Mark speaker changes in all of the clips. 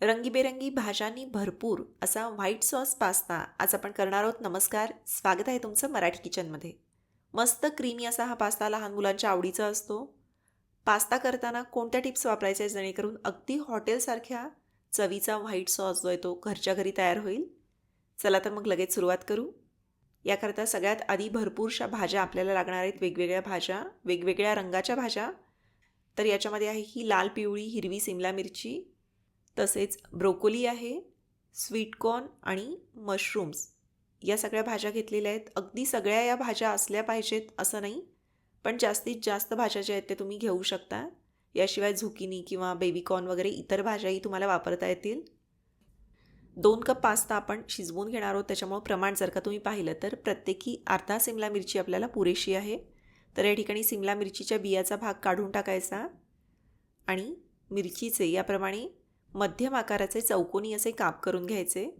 Speaker 1: रंगीबेरंगी भाज्यांनी भरपूर असा व्हाईट सॉस पास्ता आज आपण करणार आहोत. नमस्कार. स्वागत आहे तुमचं मराठी किचनमध्ये मस्त क्रीमी असा हा पास्ता लहान मुलांच्या आवडीचा असतो. पास्ता करताना कोणत्या टिप्स वापरायच्या आहेत जेणेकरून अगदी हॉटेलसारख्या चवीचा व्हाईट सॉस जो आहे तो घरच्या घरी तयार होईल? चला तर मग लगेच सुरुवात करू. याकरता सगळ्यात आधी भरपूरशा भाज्या आपल्याला लागणार आहेत. वेगवेगळ्या भाज्या वेगवेगळ्या रंगाच्या भाज्या. तर याच्यामध्ये आहे ही लाल पिवळी हिरवी सिमला मिरची तसेच ब्रोकोली आहे स्वीटकॉर्न आणि मशरूम्स. या सगळ्या भाज्या घेतलेल्या आहेत. अगदी सगळ्या या भाज्या असल्या पाहिजेत असं नाही पण जास्तीत जास्त भाज्या ज्या आहेत त्या तुम्ही घेऊ शकता. याशिवाय झुकिनी किंवा बेबीकॉर्न वगैरे इतर भाज्याही तुम्हाला वापरता येतील. दोन कप पास्ता आपण शिजवून घेणार आहोत. त्याच्यामुळं प्रमाण जर का तुम्ही पाहिलं तर प्रत्येकी अर्धा सिमला मिरची आपल्याला पुरेशी आहे. तर या ठिकाणी सिमला मिरचीच्या बियाचा भाग काढून टाकायचा आणि मिरचीचे याप्रमाणे मध्यम आकाराचे चौकोनी असे काप करून घ्यायचे.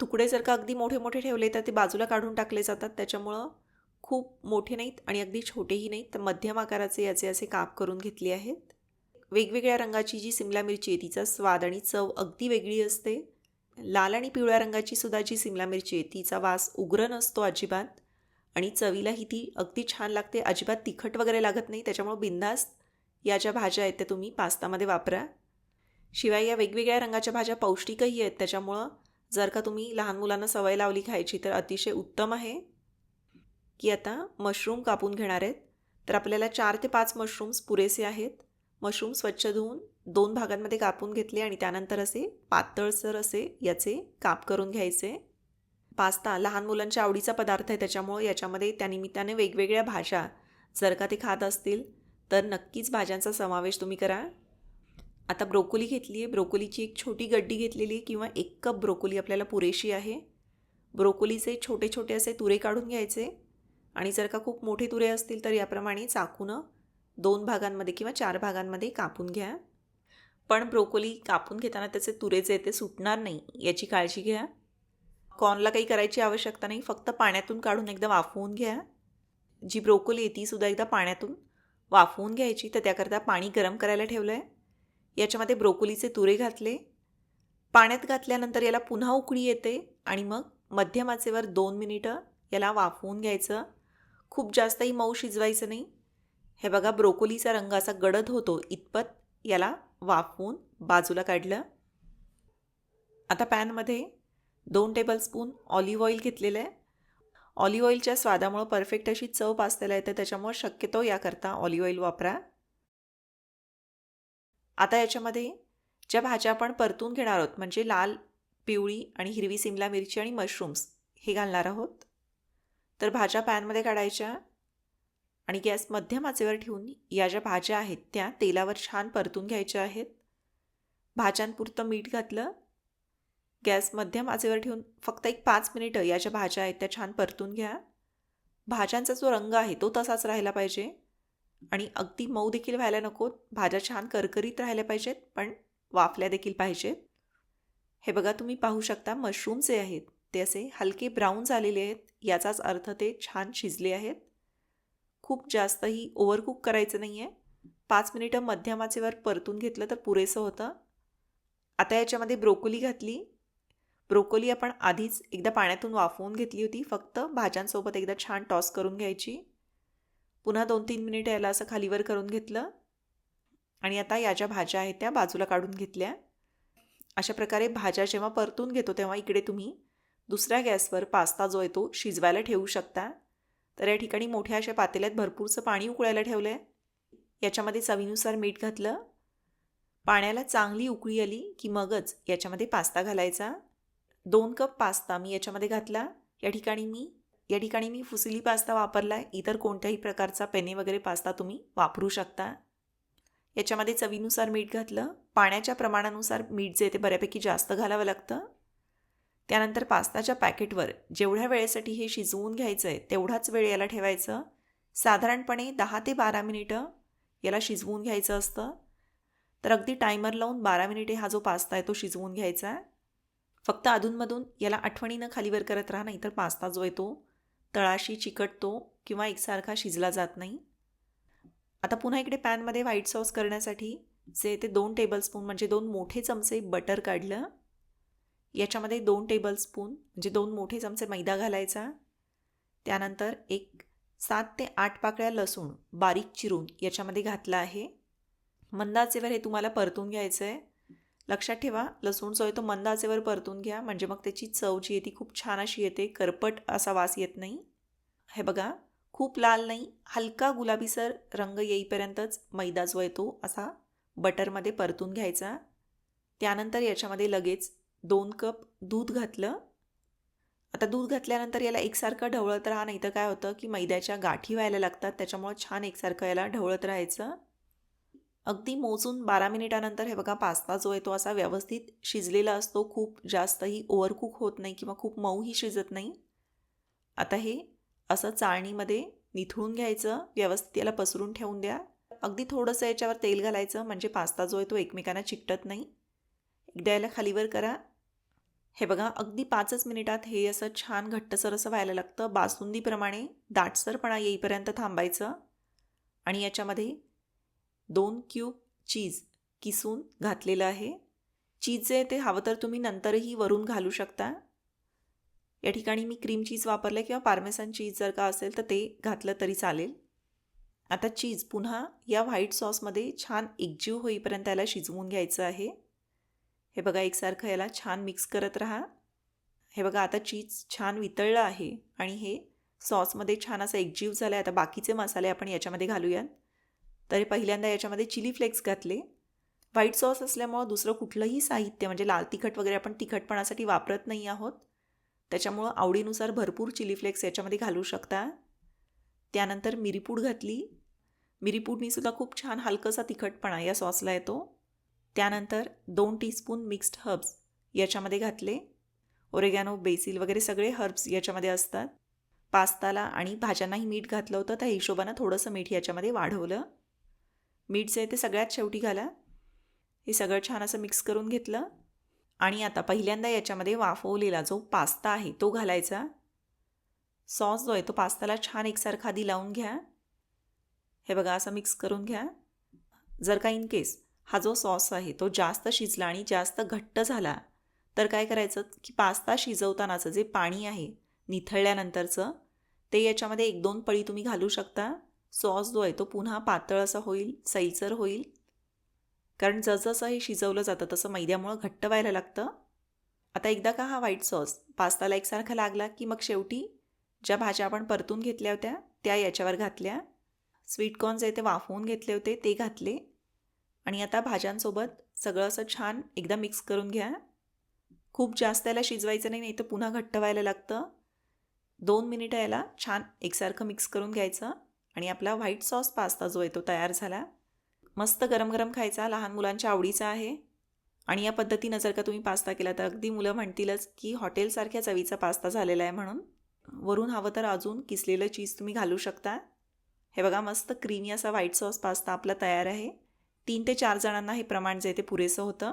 Speaker 1: तुकडे जर का अगदी मोठे मोठे ठेवले तर ते बाजूला काढून टाकले जातात. त्याच्यामुळं खूप मोठे नाहीत आणि अगदी छोटेही नाहीत. तर मध्यम आकाराचे याचे असे काप करून घेतले आहेत. वेगवेगळ्या रंगाची जी सिमला मिरची आहे तिचा स्वाद आणि चव अगदी वेगळी असते. लाल आणि पिवळ्या रंगाची सुद्धा जी सिमला मिरची आहे तिचा वास उग्र नसतो अजिबात. आणि चवीलाही ती अगदी छान लागते. अजिबात तिखट वगैरे लागत नाही. त्याच्यामुळं बिंदास्त या ज्या भाज्या आहेत त्या तुम्ही पास्तामध्ये वापरा. शिवाय या वेगवेगळ्या रंगाच्या भाज्या पौष्टिकही आहेत. त्याच्यामुळं जर का तुम्ही लहान मुलांना सवय लावली खायची तर अतिशय उत्तम आहे की आता मशरूम कापून घेणार आहेत. तर आपल्याला चार ते पाच मशरूम्स पुरेसे आहेत. मशरूम स्वच्छ धुवून दोन भागांमध्ये कापून घेतले आणि त्यानंतर असे पातळसर असे याचे काप करून घ्यायचे. पास्ता लहान मुलांच्या आवडीचा पदार्थ आहे. त्याच्यामुळं याच्यामध्ये त्यानिमित्ताने वेगवेगळ्या भाज्या जर का ते खात असतील तर नक्कीच भाज्यांचा समावेश तुम्ही करा. आता ब्रोकोली घेतली आहे. ब्रोकोलीची एक छोटी गड्डी घेतलेली आहे किंवा एक कप ब्रोकोली आपल्याला पुरेशी आहे. ब्रोकोलीचे छोटे छोटे असे तुरे काढून घ्यायचे. आणि जर का खूप मोठे तुरे असतील तर याप्रमाणे चाकूनं दोन भागांमध्ये किंवा चार भागांमध्ये कापून घ्या. पण ब्रोकोली कापून घेताना त्याचे तुरे जे ते सुटणार नाही याची काळजी घ्या. कॉर्नला काही करायची आवश्यकता नाही फक्त पाण्यातून काढून एकदा वाफवून घ्या. जी ब्रोकोली आहे तीसुद्धा एकदा पाण्यातून वाफवून घ्यायची तर त्याकरता पाणी गरम करायला ठेवलं आहे याच्यामध्ये ब्रोकोलीचे तुरे घातले. पाण्यात घातल्यानंतर याला पुन्हा उकळी येते आणि मग मध्यम आचेवर दोन मिनिटं याला वाफवून घ्यायचं. खूप जास्तही मऊ शिजवायचं नाही. हे बघा ब्रोकोलीचा रंग असा गडद होतो इतपत याला वाफवून बाजूला काढलं. आता पॅनमध्ये दोन टेबलस्पून ऑलिव्ह ऑइल घेतलेलं आहे. ऑलिव्ह ऑइलच्या स्वादामुळं परफेक्ट अशी चव पाचलेला येते त्याच्यामुळं शक्यतो याकरता ऑलिव्ह ऑइल वापरा. आता याच्यामध्ये ज्या भाज्या आपण परतून घेणार आहोत म्हणजे लाल पिवळी आणि हिरवी सिमला मिरची आणि मशरूम्स हे घालणार आहोत. तर भाज्या पॅनमध्ये काढायच्या आणि गॅस मध्यम आचेवर ठेवून या ज्या भाज्या आहेत त्या तेलावर छान परतून घ्यायच्या आहेत. भाज्यांपुरतं मीठ घातलं गॅस मध्यम आचेवर ठेवून फक्त एक पाच मिनिटं या ज्या भाज्या आहेत त्या छान परतून घ्या. भाज्यांचा जो रंग आहे तो तसाच राहिला पाहिजे. आणि अगदी मऊ देखील व्हायला नको. भाज्या छान करकरीत राहिल्या पाहिजेत पण वाफल्या देखील पाहिजेत. हे बघा तुम्ही पाहू शकता मशरूम जे आहेत ते असे हलके ब्राऊन झालेले आहेत. याचाच अर्थ ते छान शिजले आहेत. खूप जास्तही ओव्हरकुक करायचं नाही आहे पाच मिनिटं मध्यमाचेवर परतून घेतलं तर पुरेसं होतं. आता याच्यामध्ये ब्रोकोली घातली. ब्रोकोली आपण आधीच एकदा पाण्यातून वाफवून घेतली होती. फक्त भाज्यांसोबत एकदा छान टॉस करून घ्यायची. पुन्हा दोन तीन मिनिट याला असं खालीवर करून घेतलं. आणि आता या ज्या भाज्या आहेत त्या बाजूला काढून घेतल्या. अशा प्रकारे भाज्या जेव्हा परतून घेतो तेव्हा इकडे तुम्ही दुसऱ्या गॅसवर पास्ता जो आहे तो शिजवायला ठेवू शकता. तर या ठिकाणी मोठ्या अशा पातेल्यात भरपूरचं पाणी उकळायला ठेवलं आहे याच्यामध्ये चवीनुसार मीठ घातलं. पाण्याला चांगली उकळी आली की मगच याच्यामध्ये पास्ता घालायचा. दोन कप पास्ता मी याच्यामध्ये घातला. या ठिकाणी मी या ठिकाणी मी फुसिली पास्ता वापरला आहे इतर कोणत्याही प्रकारचा पेने वगैरे पास्ता तुम्ही वापरू शकता. याच्यामध्ये चवीनुसार मीठ घातलं. पाण्याच्या प्रमाणानुसार मीठ जे ते बऱ्यापैकी जास्त घालावं लागतं. त्यानंतर पास्ताच्या पॅकेटवर जेवढ्या वेळेसाठी हे शिजवून घ्यायचं आहे तेवढाच वेळ याला ठेवायचं. साधारणपणे दहा ते बारा मिनिटं याला शिजवून घ्यायचं असतं. तर अगदी टायमर लावून बारा मिनिटे हा जो पास्ता आहे तो शिजवून घ्यायचा. आहे फक्त अधूनमधून याला आठवणीनं खालीवर करत राहा नाही तर पास्ता जो आहे तो तळाशी चिकटतो किंवा एकसारखा शिजला जात नाही. आता पुन्हा इकडे पॅनमध्ये व्हाईट सॉस करण्यासाठी जे ते दोन टेबलस्पून म्हणजे दोन मोठे चमचे बटर काढलं. याच्यामध्ये दोन टेबलस्पून म्हणजे दोन मोठे चमचे मैदा घालायचा. त्यानंतर एक सात ते आठ पाकळ्या लसूण बारीक चिरून याच्यामध्ये घातला आहे. मंदाचेवर हे तुम्हाला परतून घ्यायचं आहे लक्षात ठेवा लसूण जो आहे तो मंद आचेवर परतून घ्या. म्हणजे मग त्याची चव जी आहे ती खूप छान अशी येते. करपट असा वास येत नाही. हे बघा खूप लाल नाही हलका गुलाबीसर रंग येईपर्यंतच मैदा जो आहे तो असा बटरमध्ये परतून घ्यायचा. त्यानंतर याच्यामध्ये लगेच दोन कप दूध घातलं. आता दूध घातल्यानंतर याला एकसारखं ढवळत राहा नाही तर काय होतं की मैद्याच्या गाठी व्हायला लागतात. त्याच्यामुळं छान एकसारखं याला ढवळत राहायचं. अगदी मोजून बारा मिनिटानंतर हे बघा पास्ता जो आहे तो असा व्यवस्थित शिजलेला असतो. खूप जास्तही ओव्हरकुक होत नाही किंवा खूप मऊही शिजत नाही. आता हे असं चाळणीमध्ये निथळून घ्यायचं. व्यवस्थित याला पसरून ठेवून द्या. अगदी थोडंसं याच्यावर तेल घालायचं म्हणजे पास्ता जो आहे तो एकमेकांना चिकटत नाही. एकदा याला खालीवर करा. हे बघा अगदी पाचच मिनिटात हे असं छान घट्टसर असं व्हायला लागतं. बासुंदीप्रमाणे दाटसरपणा येईपर्यंत थांबायचं. आणि याच्यामध्ये दोन क्यूब चीज किसून घातलेलं आहे. चीज जे आहे ते हवं तर तुम्ही नंतरही वरून घालू शकता. या ठिकाणी मी क्रीम चीज वापरलं किंवा पार्मेसन चीज जर का असेल तर ते घातलं तरी चालेल. आता चीज पुन्हा या व्हाईट सॉसमध्ये छान एकजीव होईपर्यंत याला शिजवून घ्यायचं आहे. हे बघा एकसारखं याला छान मिक्स करत राहा. हे बघा आता चीज छान वितळलं आहे आणि हे सॉसमध्ये छान असं एकजीव झालं आहे आता बाकीचे मसाले आपण याच्यामध्ये घालूयात. तरी पहिल्यांदा याच्यामध्ये चिली फ्लेक्स घातले. व्हाईट सॉस असल्यामुळं दुसरं कुठलंही साहित्य म्हणजे लाल तिखट वगैरे आपण तिखटपणासाठी वापरत नाही आहोत. त्याच्यामुळं आवडीनुसार भरपूर चिली फ्लेक्स याच्यामध्ये घालू शकता. त्यानंतर मिरीपूड घातली. मिरीपूडनीसुद्धा खूप छान हलकंसा तिखटपणा या सॉसला येतो. त्यानंतर दोन टीस्पून मिक्स्ड हर्ब्स याच्यामध्ये घातले. ओरेगॅनो बेसिल वगैरे सगळे हर्ब्स याच्यामध्ये असतात. पास्ताला आणि भाज्यांनाही मीठ घातलं होतं त्या हिशोबानं थोडंसं मीठ याच्यामध्ये वाढवलं. मीठ जे आहे ते सगळ्यात शेवटी घाला. हे सगळं छान असं मिक्स करून घेतलं. आणि आता पहिल्यांदा याच्यामध्ये वाफवलेला जो पास्ता आहे तो घालायचा. सॉस जो आहे तो पास्ताला छान एकसारखा आधी लावून घ्या. हे बघा असं मिक्स करून घ्या. जर का इन केस हा जो सॉस आहे तो जास्त शिजला आणि जास्त घट्ट झाला तर काय करायचं की पास्ता शिजवतानाचं जे पाणी आहे निथळल्यानंतरचं ते याच्यामध्ये एक दोन पळी तुम्ही घालू शकता. सॉस जो आहे तो पुन्हा पातळ असा होईल सैसर होईल. कारण जसजसं हे शिजवलं जातं तसं मैद्यामुळं घट्ट व्हायला लागतं. आता एकदा का हा व्हाईट सॉस पास्ताला एकसारखा लागला की मग शेवटी ज्या भाज्या आपण परतून घेतल्या होत्या त्या याच्यावर घातल्या. स्वीटकॉर्न जे ते वाफवून घेतले होते ते घातले. आणि आता भाज्यांसोबत सगळं असं छान एकदा मिक्स करून घ्या. खूप जास्त याला शिजवायचं नाही नाही तर पुन्हा घट्ट व्हायला लागतं. दोन मिनिटं याला छान एकसारखं मिक्स करून घ्यायचं. आणि आपला व्हाईट सॉस पास्ता जो आहे तो तयार झाला. मस्त गरम गरम खायचा लहान मुलांच्या आवडीचा आहे. आणि या पद्धतीनं जर का तुम्ही पास्ता केला तर अगदी मुलं म्हणतीलच की हॉटेलसारख्या चवीचा पास्ता झालेला आहे म्हणून. वरून हवं तर अजून किसलेलं चीज तुम्ही घालू शकता. हे बघा मस्त क्रीमी असा व्हाईट सॉस पास्ता आपला तयार आहे. तीन ते चार जणांना हे प्रमाण जे ते पुरेसं होतं.